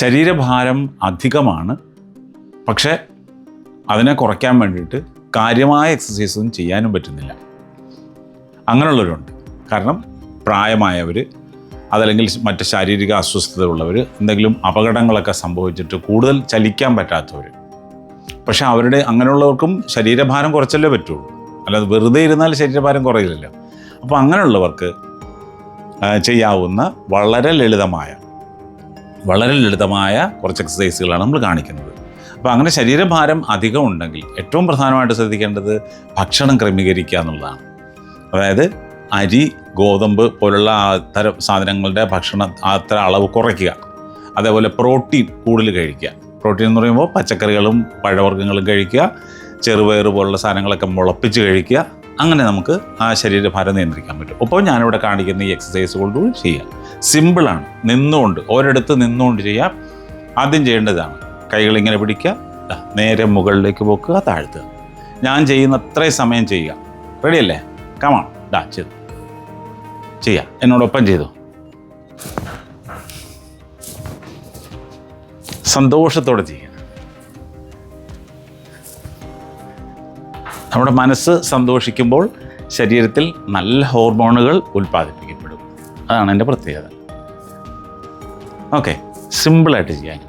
ശരീരഭാരം അധികമാണ്. പക്ഷേ അതിനെ കുറയ്ക്കാൻ വേണ്ടിയിട്ട് കാര്യമായ എക്സസൈസൊന്നും ചെയ്യാനും പറ്റുന്നില്ല. അങ്ങനെയുള്ളവരുണ്ട്. കാരണം പ്രായമായവർ അതല്ലെങ്കിൽ മറ്റ് ശാരീരിക അസ്വസ്ഥതയുള്ളവർ എന്തെങ്കിലും അപകടങ്ങളൊക്കെ സംഭവിച്ചിട്ട് കൂടുതൽ ചലിക്കാൻ പറ്റാത്തവർ പക്ഷെ അവരുടെ അങ്ങനെയുള്ളവർക്കും ശരീരഭാരം കുറച്ചല്ലേ പറ്റുള്ളൂ. അല്ലാതെ വെറുതെ ഇരുന്നാൽ ശരീരഭാരം കുറയില്ലല്ലോ. അപ്പോൾ അങ്ങനെയുള്ളവർക്ക് ചെയ്യാവുന്ന വളരെ ലളിതമായ വളരെ ലളിതമായ കുറച്ച് എക്സസൈസുകളാണ് നമ്മൾ കാണിക്കുന്നത്. അപ്പോൾ അങ്ങനെ ശരീരഭാരം അധികം ഉണ്ടെങ്കിൽ ഏറ്റവും പ്രധാനമായിട്ട് ശ്രദ്ധിക്കേണ്ടത് ഭക്ഷണം ക്രമീകരിക്കുക എന്നുള്ളതാണ്. അതായത് അരി ഗോതമ്പ് പോലുള്ള അത്തരം സാധനങ്ങളുടെ ഭക്ഷണം അത്ര അളവ് കുറയ്ക്കുക. അതേപോലെ പ്രോട്ടീൻ കൂടുതൽ കഴിക്കുക. പ്രോട്ടീൻ എന്ന് പറയുമ്പോൾ പച്ചക്കറികളും പഴവർഗങ്ങളും കഴിക്കുക. ചെറുപയർ പോലുള്ള സാധനങ്ങളൊക്കെ മുളപ്പിച്ച് കഴിക്കുക. അങ്ങനെ നമുക്ക് ആ ശരീരഭാരം നിയന്ത്രിക്കാൻ പറ്റും. ഒപ്പം ഞാനിവിടെ കാണിക്കുന്ന ഈ എക്സസൈസുകളോട് ചെയ്യാം. സിമ്പിളാണ് നിന്നുകൊണ്ട് ഒരിടത്ത് നിന്നുകൊണ്ട് ചെയ്യാം. ആദ്യം ചെയ്യേണ്ടതാണ് കൈകൾ ഇങ്ങനെ പിടിക്കുക. നേരെ മുകളിലേക്ക് പോക്കുക താഴ്ത്തുക. ഞാൻ ചെയ്യുന്ന അത്രയും സമയം ചെയ്യുക. റെഡിയല്ലേ കമാൺ ഡാ ചെയ്തു. ചെയ്യാം. എന്നോടൊപ്പം ചെയ്തു. സന്തോഷത്തോടെ ചെയ്യുക. നമ്മുടെ മനസ്സ് സന്തോഷിക്കുമ്പോൾ ശരീരത്തിൽ നല്ല ഹോർമോണുകൾ ഉൽപ്പാദിപ്പിക്കപ്പെടും. അതാണ് എന്റെ പ്രത്യേകത. ഓക്കെ സിമ്പിളായിട്ട് ചെയ്യാൻ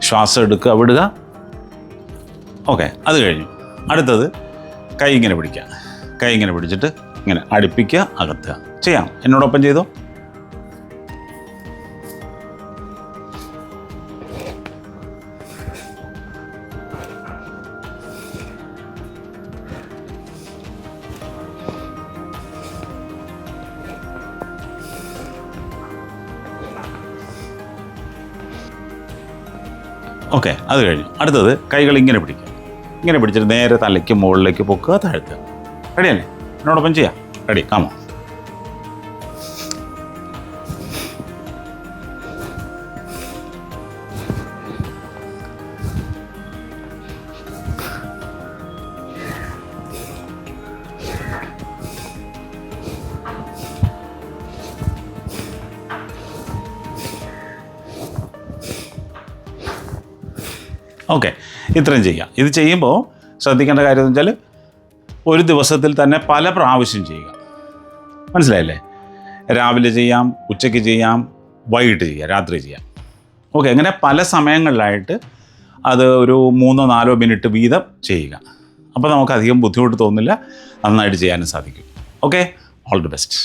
ശ്വാസം എടുക്കുക വിടുക. ഓക്കെ അത് കഴിഞ്ഞു. അടുത്തത് കൈ ഇങ്ങനെ പിടിക്കുക. കൈ ഇങ്ങനെ പിടിച്ചിട്ട് ഇങ്ങനെ അടുപ്പിക്കുക അകത്തുക. ചെയ്യാം. എന്നോടൊപ്പം ചെയ്തോ? ഓക്കെ അത് കഴിഞ്ഞു. അടുത്തത് കൈകൾ ഇങ്ങനെ പിടിക്കുക. ഇങ്ങനെ പിടിച്ചിട്ട് നേരെ തലയ്ക്ക് മുകളിലേക്ക് പൊക്കുക താഴ്ത്തുക. റെഡിയല്ലേ എന്നോടൊപ്പം ചെയ്യാം. റെഡി കാമോ ഓക്കെ ഇത്രയും ചെയ്യാം. ഇത് ചെയ്യുമ്പോൾ ശ്രദ്ധിക്കേണ്ട കാര്യം എന്ന് വെച്ചാൽ ഒരു ദിവസത്തിൽ തന്നെ പല പ്രാവശ്യം ചെയ്യുക. മനസ്സിലായില്ലേ? രാവിലെ ചെയ്യാം ഉച്ചയ്ക്ക് ചെയ്യാം വൈകിട്ട് ചെയ്യാം രാത്രി ചെയ്യാം. ഓക്കെ അങ്ങനെ പല സമയങ്ങളിലായിട്ട് അത് ഒരു മൂന്നോ നാലോ മിനിറ്റ് വീതം ചെയ്യുക. അപ്പോൾ നമുക്ക് അധികം ബുദ്ധിമുട്ട് തോന്നില്ല നന്നായിട്ട് ചെയ്യാനും സാധിക്കും. Okay all the best.